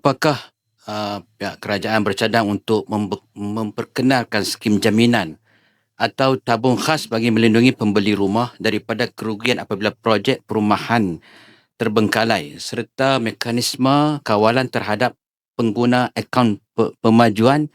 apakah uh, pihak kerajaan bercadang untuk memperkenalkan skim jaminan atau tabung khas bagi melindungi pembeli rumah daripada kerugian apabila projek perumahan terbengkalai serta mekanisme kawalan terhadap pengguna akaun pe- pemajuan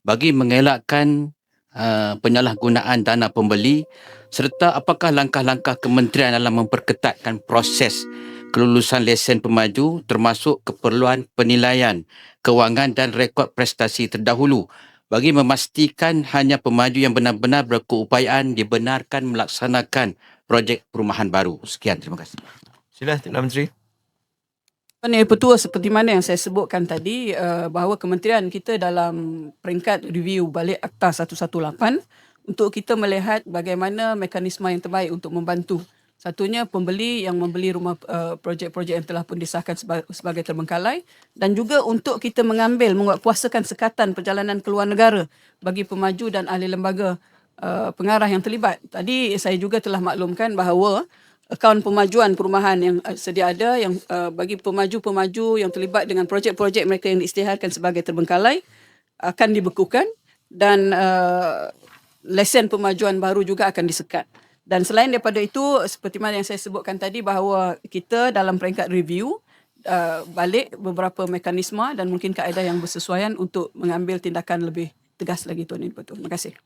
bagi mengelakkan uh, penyalahgunaan dana pembeli serta apakah langkah-langkah kementerian dalam memperketatkan proses kelulusan lesen pemaju termasuk keperluan penilaian kewangan dan rekod prestasi terdahulu bagi memastikan hanya pemaju yang benar-benar berkeupayaan dibenarkan melaksanakan projek perumahan baru. Sekian, terima kasih. Sila Perdana Menteri. Ini Petua seperti mana yang saya sebutkan tadi uh, bahawa kementerian kita dalam peringkat review balik Akta 118 untuk kita melihat bagaimana mekanisme yang terbaik untuk membantu Satunya pembeli yang membeli rumah uh, projek-projek yang telah pun disahkan seba- sebagai terbengkalai dan juga untuk kita mengambil menguatkuasakan sekatan perjalanan ke luar negara bagi pemaju dan ahli lembaga uh, pengarah yang terlibat. Tadi saya juga telah maklumkan bahawa akaun pemajuan perumahan yang uh, sedia ada yang uh, bagi pemaju-pemaju yang terlibat dengan projek-projek mereka yang diisytiharkan sebagai terbengkalai akan dibekukan dan uh, lesen pemajuan baru juga akan disekat. Dan selain daripada itu, seperti mana yang saya sebutkan tadi bahawa kita dalam peringkat review uh, balik beberapa mekanisme dan mungkin kaedah yang bersesuaian untuk mengambil tindakan lebih tegas lagi Tuan Ibu. Terima kasih.